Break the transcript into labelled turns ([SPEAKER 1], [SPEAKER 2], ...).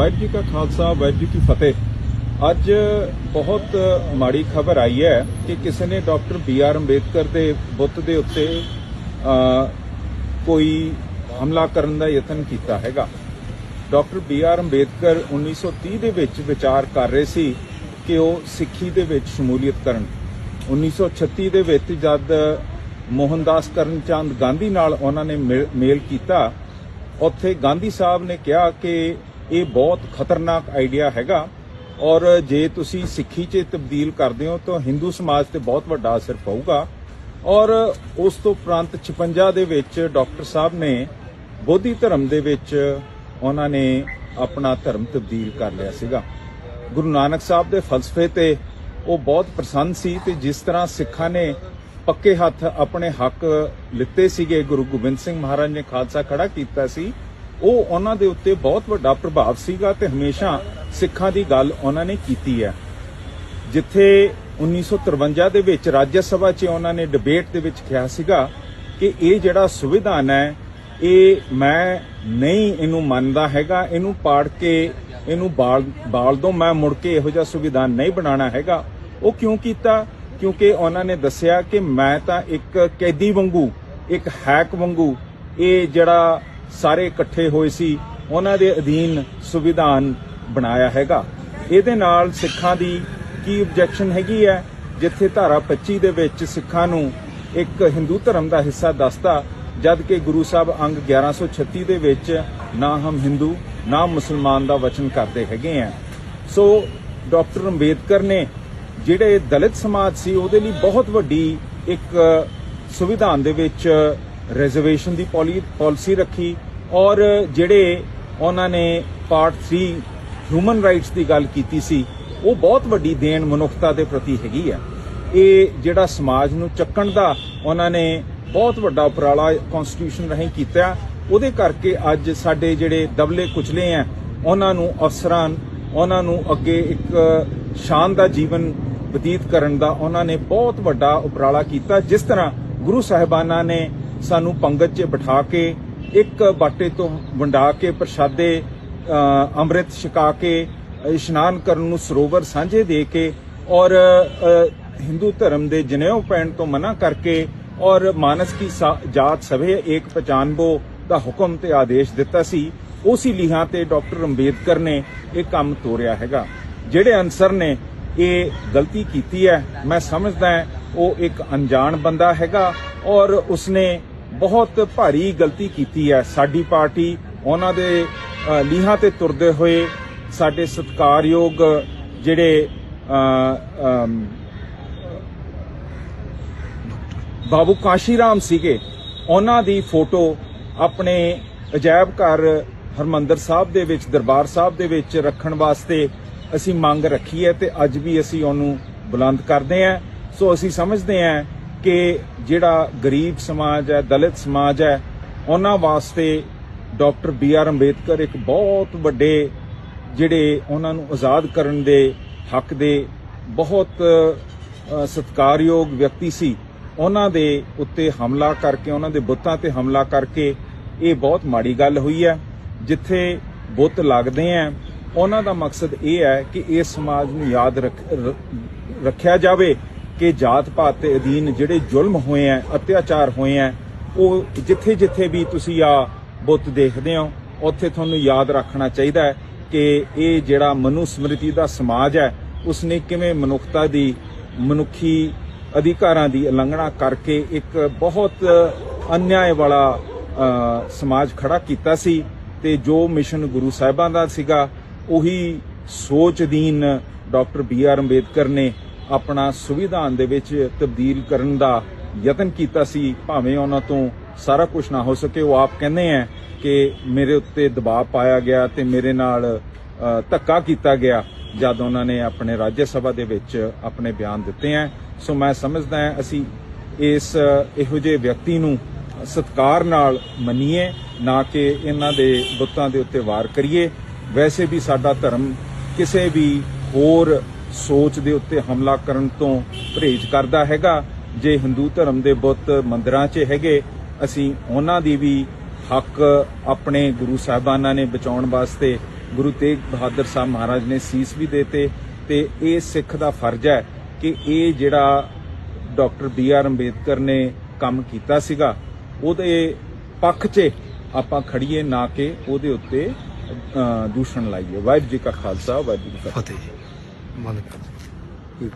[SPEAKER 1] ਵਾਹਿਗੁਰੂ ਜੀ ਕਾ ਖਾਲਸਾ, ਵਾਹਿਗੁਰੂ ਜੀ ਕੀ ਫਤਿਹ। ਅੱਜ ਬਹੁਤ ਮਾੜੀ ਖਬਰ ਆਈ ਹੈ ਕਿ ਕਿਸੇ ਨੇ ਡਾਕਟਰ ਬੀ ਆਰ ਅੰਬੇਦਕਰ ਦੇ ਬੁੱਤ ਦੇ ਉੱਤੇ ਕੋਈ ਹਮਲਾ ਕਰਨ ਦਾ ਯਤਨ ਕੀਤਾ ਹੈਗਾ। ਡਾਕਟਰ ਬੀ ਆਰ ਅੰਬੇਦਕਰ 1930 ਦੇ ਵਿੱਚ ਵਿਚਾਰ ਕਰ ਰਹੇ ਸੀ ਕਿ ਉਹ ਸਿੱਖੀ ਦੇ ਵਿੱਚ ਸ਼ਮੂਲੀਅਤ ਕਰਨ। 1936 ਦੇ ਵਿੱਚ ਜਦ ਮੋਹਨਦਾਸ ਕਰਮਚੰਦ ਗਾਂਧੀ ਨਾਲ ਉਹਨਾਂ ਨੇ ਮਿਲ- ਮੇਲ ਕੀਤਾ, ਉੱਥੇ ਗਾਂਧੀ ਸਾਹਿਬ ਨੇ ਕਿਹਾ ਕਿ ਇਹ ਬਹੁਤ ਖਤਰਨਾਕ ਆਈਡੀਆ ਹੈਗਾ। ਔਰ ਜੇ ਤੁਸੀਂ ਸਿੱਖੀ 'ਚ ਤਬਦੀਲ ਕਰਦੇ ਹੋ, ਤਾਂ ਹਿੰਦੂ ਸਮਾਜ ਤੇ ਬਹੁਤ ਵੱਡਾ ਅਸਰ ਪਊਗਾ। ਔਰ ਉਸ ਤੋਂ ਉਪਰੰਤ 56 ਦੇ ਵਿੱਚ ਡਾਕਟਰ ਸਾਹਿਬ ਨੇ ਬੋਧੀ ਧਰਮ ਦੇ ਵਿੱਚ ਉਹਨਾਂ ਨੇ ਆਪਣਾ ਧਰਮ ਤਬਦੀਲ ਕਰ ਲਿਆ ਸੀਗਾ। ਗੁਰੂ ਨਾਨਕ ਸਾਹਿਬ ਦੇ ਫਲਸਫੇ ਤੇ ਉਹ ਬਹੁਤ ਪ੍ਰਸੰਨ ਸੀ ਤੇ ਜਿਸ ਤਰ੍ਹਾਂ ਸਿੱਖਾਂ ਨੇ ਪੱਕੇ ਹੱਥ ਆਪਣੇ ਹੱਕ ਲਿੱਤੇ ਸੀਗੇ, ਗੁਰੂ ਗੋਬਿੰਦ ਸਿੰਘ ਮਹਾਰਾਜ ਨੇ ਖਾਲਸਾ ਖੜਾ ਕੀਤਾ ਸੀ ਉਹ ਉਹਨਾਂ ਦੇ ਉੱਤੇ ਬਹੁਤ ਵੱਡਾ ਪ੍ਰਭਾਵ ਸੀਗਾ ਤੇ ਹਮੇਸ਼ਾ ਸਿੱਖਾਂ ਦੀ ਗੱਲ ਉਹਨਾਂ ਨੇ ਕੀਤੀ ਹੈ। ਜਿੱਥੇ 1953 ਦੇ ਵਿੱਚ ਰਾਜ ਸਭਾ 'ਚ ਉਹਨਾਂ ਨੇ ਡਿਬੇਟ ਦੇ ਵਿੱਚ ਕਿਹਾ ਸੀਗਾ ਕਿ ਇਹ ਜਿਹੜਾ ਸੰਵਿਧਾਨ ਹੈ, ਇਹ ਮੈਂ ਨਹੀਂ ਇਹਨੂੰ ਮੰਨਦਾ ਹੈਗਾ, ਇਹਨੂੰ ਪਾੜ ਕੇ, ਇਹਨੂੰ ਬਾਲ ਬਾਲ ਦੋ, ਮੈਂ ਮੁੜ ਕੇ ਇਹੋ ਜਿਹਾ ਸੰਵਿਧਾਨ ਨਹੀਂ ਬਣਾਉਣਾ ਹੈਗਾ। ਉਹ ਕਿਉਂ ਕੀਤਾ? ਕਿਉਂਕਿ ਉਹਨਾਂ ਨੇ ਦੱਸਿਆ ਕਿ ਮੈਂ ਤਾਂ ਇੱਕ ਕੈਦੀ ਵਾਂਗੂ, ਇੱਕ ਹੈਕ ਵਾਂਗੂ ਇਹ ਜਿਹੜਾ ਸਾਰੇ ਇਕੱਠੇ ਹੋਏ ਸੀ, ਉਹਨਾਂ ਦੇ ਅਧੀਨ ਸੰਵਿਧਾਨ ਬਣਾਇਆ ਹੈਗਾ। ਇਹਦੇ ਨਾਲ ਸਿੱਖਾਂ ਦੀ ਕੀ ਆਬਜੈਕਸ਼ਨ ਹੈਗੀ ਹੈ? ਜਿੱਥੇ ਧਾਰਾ 25 ਦੇ ਵਿੱਚ ਸਿੱਖਾਂ ਨੂੰ ਇੱਕ ਹਿੰਦੂ ਧਰਮ ਦਾ ਹਿੱਸਾ ਦੱਸਦਾ ਜਦ ਕਿ ਗੁਰੂ ਸਾਹਿਬ ਅੰਗ 1136 ਦੇ ਵਿੱਚ ਨਾ ਹਮ ਹਿੰਦੂ, ਨਾ ਮੁਸਲਮਾਨ ਦਾ ਵਚਨ ਕਰਦੇ ਹੈਗੇ ਆ। ਸੋ, ਡਾਕਟਰ ਅੰਬੇਦਕਰ ਨੇ ਜਿਹੜੇ ਦਲਿਤ ਸਮਾਜ ਸੀ, ਉਹਦੇ ਲਈ ਬਹੁਤ ਵੱਡੀ ਇੱਕ ਸੰਵਿਧਾਨ ਦੇ ਵਿੱਚ ਰਿਜ਼ਰਵੇਸ਼ਨ ਦੀ ਪਾਲਿਸੀ ਰੱਖੀ ਔਰ ਜਿਹੜੇ ਉਹਨਾਂ ਨੇ ਪਾਰਟ 3 ਹਿਊਮਨ ਰਾਈਟਸ ਦੀ ਗੱਲ ਕੀਤੀ ਸੀ, ਉਹ ਬਹੁਤ ਵੱਡੀ ਦੇਣ ਮਨੁੱਖਤਾ ਦੇ ਪ੍ਰਤੀ ਹੈਗੀ ਆ। ਇਹ ਜਿਹੜਾ ਸਮਾਜ ਨੂੰ ਚੱਕਣ ਦਾ ਉਹਨਾਂ ਨੇ ਬਹੁਤ ਵੱਡਾ ਉਪਰਾਲਾ ਕਨਸਟੀਟਿਊਸ਼ਨ ਰਾਹੀਂ ਕੀਤਾ, ਉਹਦੇ ਕਰਕੇ ਅੱਜ ਸਾਡੇ ਜਿਹੜੇ ਦਬਲੇ ਕੁਚਲੇ ਆ, ਉਹਨਾਂ ਨੂੰ ਅਫਸਰਾਂ, ਉਹਨਾਂ ਨੂੰ ਅੱਗੇ ਇੱਕ ਸ਼ਾਨਦਾਰ ਜੀਵਨ ਬਤੀਤ ਕਰਨ ਦਾ ਉਹਨਾਂ ਨੇ ਬਹੁਤ ਵੱਡਾ ਉਪਰਾਲਾ ਕੀਤਾ, ਜਿਸ ਤਰ੍ਹਾਂ ਗੁਰੂ ਸਾਹਿਬਾਨਾਂ ਨੇ ਸਾਨੂੰ ਪੰਗਤ 'ਚ ਬਿਠਾ ਕੇ, ਇੱਕ ਬਾਟੇ ਤੋਂ ਵੰਡਾ ਕੇ, ਪ੍ਰਸ਼ਾਦੇ ਅੰਮ੍ਰਿਤ ਛਕਾ ਕੇ, ਇਸ਼ਨਾਨ ਕਰਨ ਨੂੰ ਸਰੋਵਰ ਸਾਂਝੇ ਦੇ ਕੇ ਔਰ ਹਿੰਦੂ ਧਰਮ ਦੇ ਜਨੇਊ ਪੈਣ ਤੋਂ ਮਨਾ ਕਰਕੇ ਔਰ ਮਾਨਸ ਕੀ ਸਾ- ਜਾਤ ਸਭੇ ਏਕ ਪਛਾਨਬੋ ਦਾ ਹੁਕਮ ਤੇ ਆਦੇਸ਼ ਦਿੱਤਾ ਸੀ, ਉਸੇ ਲਿਹਾਂ ਤੇ ਡਾਕਟਰ ਅੰਬੇਦਕਰ ਨੇ ਇਹ ਕੰਮ ਤੋਰਿਆ ਹੈਗਾ। ਜਿਹੜੇ ਅਨਸਰ ਨੇ ਇਹ ਗਲਤੀ ਕੀਤੀ ਹੈ, ਮੈਂ ਸਮਝਦਾ ਉਹ ਇੱਕ ਅਣਜਾਣ ਬੰਦਾ ਹੈਗਾ ਔਰ ਉਸਨੇ ਬਹੁਤ ਭਾਰੀ ਗਲਤੀ ਕੀਤੀ ਹੈ। ਸਾਡੀ ਪਾਰਟੀ ਉਹਨਾਂ ਦੇ ਲੀਹਾਂ ਤੇ ਤੁਰਦੇ ਹੋਏ ਸਾਡੇ ਸਤਿਕਾਰਯੋਗ ਜਿਹੜੇ ਅ, ਅਮ, ਬਾਬੂ ਕਾਸ਼ੀਰਾਮ ਸੀਗੇ ਉਹਨਾਂ ਦੀ ਫੋਟੋ ਆਪਣੇ ਅਜਾਇਬ ਘਰ ਹਰਮੰਦਰ ਸਾਹਿਬ ਦੇ ਵਿੱਚ ਦਰਬਾਰ ਸਾਹਿਬ ਦੇ ਵਿੱਚ ਰੱਖਣ ਵਾਸਤੇ ਅਸੀਂ ਮੰਗ ਰੱਖੀ ਹੈ ਤੇ ਅੱਜ ਵੀ ਅਸੀਂ ਉਹਨੂੰ ਬੁਲੰਦ ਕਰਦੇ ਹਾਂ। ਸੋ ਅਸੀਂ ਸਮਝਦੇ ਹਾਂ ਕਿ ਜਿਹੜਾ ਗਰੀਬ ਸਮਾਜ ਹੈ ਦਲਿਤ ਸਮਾਜ ਹੈ ਉਹਨਾਂ ਵਾਸਤੇ ਡਾਕਟਰ ਬੀ ਆਰ ਅੰਬੇਦਕਰ ਇੱਕ ਬਹੁਤ ਵੱਡੇ ਜਿਹੜੇ ਉਹਨਾਂ ਨੂੰ ਆਜ਼ਾਦ ਕਰਨ ਦੇ ਹੱਕ ਦੇ ਬਹੁਤ ਅ, ਸਤਿਕਾਰਯੋਗ ਵਿਅਕਤੀ ਸੀ ਉਹਨਾਂ ਦੇ ਉੱਤੇ ਹਮਲਾ ਕਰਕੇ ਉਹਨਾਂ ਦੇ ਬੁੱਤਾਂ ਤੇ ਹਮਲਾ ਕਰਕੇ ਇਹ ਬਹੁਤ ਮਾੜੀ ਗੱਲ ਹੋਈ ਹੈ। ਜਿੱਥੇ ਬੁੱਤ ਲੱਗਦੇ ਆ ਉਹਨਾਂ ਦਾ ਮਕਸਦ ਇਹ ਹੈ ਕਿ ਇਸ ਸਮਾਜ ਨੂੰ ਯਾਦ ਰੱਖ- ਰੱਖਿਆ ਜਾਵੇ। ਕਿ ਜਾਤ ਪਾਤ ਦੇ ਅਧੀਨ ਜਿਹੜੇ ਜ਼ੁਲਮ ਹੋਏ ਆ ਅਤਿਆਚਾਰ ਹੋਏ ਆ ਉਹ ਜਿੱਥੇ ਜਿੱਥੇ ਵੀ ਤੁਸੀਂ ਆ ਬੁੱਤ ਦੇਖਦੇ ਹੋ, ਉੱਥੇ ਤੁਹਾਨੂੰ ਯਾਦ ਰੱਖਣਾ ਚਾਹੀਦਾ ਹੈ ਕਿ ਇਹ ਜਿਹੜਾ ਮਨੂ ਸਮ੍ਰਿਤੀ ਦਾ ਸਮਾਜ ਹੈ, ਉਸਨੇ ਕਿਵੇਂ ਮਨੁੱਖਤਾ ਦੀ ਮਨੁੱਖੀ ਅਧਿਕਾਰਾਂ ਦੀ ਉਲੰਘਣਾ ਕਰਕੇ ਇੱਕ ਬਹੁਤ ਅਨਿਆਏ ਵਾਲਾ ਸਮਾਜ ਖੜਾ ਕੀਤਾ ਸੀ ਤੇ ਜੋ ਮਿਸ਼ਨ ਗੁਰੂ ਸਾਹਿਬਾਂ ਦਾ ਸੀਗਾ, ਉਹੀ ਸੋਚ ਅਧੀਨ ਡਾਕਟਰ ਬੀ ਆਰ ਅੰਬੇਦਕਰ ਨੇ ਆਪਣਾ ਸੰਵਿਧਾਨ ਦੇ ਵਿੱਚ ਤਬਦੀਲ ਕਰਨ ਦਾ ਯਤਨ ਕੀਤਾ ਸੀ, ਭਾਵੇਂ ਉਹਨਾਂ ਤੋਂ ਸਾਰਾ ਕੁਝ ਨਾ ਹੋ ਸਕੇ। ਉਹ ਆਪ ਕਹਿੰਦੇ ਆ ਕਿ ਮੇਰੇ ਉੱਤੇ ਦਬਾਅ ਪਾਇਆ ਗਿਆ ਤੇ ਮੇਰੇ ਨਾਲ ਧੱਕਾ ਕੀਤਾ ਗਿਆ, ਜਦ ਉਹਨਾਂ ਨੇ ਆਪਣੇ ਰਾਜ ਸਭਾ ਦੇ ਵਿੱਚ ਆਪਣੇ ਬਿਆਨ ਦਿੱਤੇ ਆ। ਸੋ ਮੈਂ ਸਮਝਦਾ ਅਸੀਂ ਇਸ ਇਹੋ ਜਿਹੇ ਵਿਅਕਤੀ ਨੂੰ ਸਤਕਾਰ ਨਾਲ ਮੰਨੀਏ, ਨਾ ਕਿ ਇਹਨਾਂ ਦੇ ਬੁੱਤਾਂ ਦੇ ਉੱਤੇ ਵਾਰ ਕਰੀਏ। ਵੈਸੇ ਵੀ ਸਾਡਾ ਧਰਮ ਕਿਸੇ ਵੀ ਹੋਰ ਸੋਚ ਦੇ ਉੱਤੇ ਹਮਲਾ ਕਰਨ ਤੋਂ ਪਰਹੇਜ਼ ਕਰਦਾ ਹੈਗਾ। ਜੇ ਹਿੰਦੂ ਧਰਮ ਦੇ ਬੁੱਤ ਮੰਦਰਾਂ 'ਚ ਹੈਗੇ, ਅਸੀਂ ਉਹਨਾਂ ਦੀ ਵੀ ਹੱਕ ਆਪਣੇ ਗੁਰੂ ਸਾਹਿਬਾਨਾਂ ਨੇ ਬਚਾਉਣ ਵਾਸਤੇ ਗੁਰੂ ਤੇਗ ਬਹਾਦਰ ਸਾਹਿਬ ਮਹਾਰਾਜ ਨੇ ਸੀਸ ਵੀ ਦੇਤੇ ਤੇ ਇਹ ਸਿੱਖ ਦਾ ਫਰਜ਼ ਹੈ ਕਿ ਇਹ ਜਿਹੜਾ ਡਾਕਟਰ ਬੀ ਆਰ ਅੰਬੇਦਕਰ ਨੇ ਕੰਮ ਕੀਤਾ ਸੀਗਾ, ਉਹਦੇ ਪੱਖ 'ਚ ਆਪਾਂ ਖੜੀਏ ਨਾ ਕਿ ਉਹਦੇ ਉੱਤੇ ਦੂਸ਼ਣ ਲਾਈਏ। ਵਾਹਿਗੁਰੂ ਜੀ ਕਾ ਖਾਲਸਾ, ਵਾਹਿਗੁਰੂ ਜੀ ਕੀ ਫਤਿਹ।
[SPEAKER 2] ਫਤਿਹ ਜੀ ਮੰਨ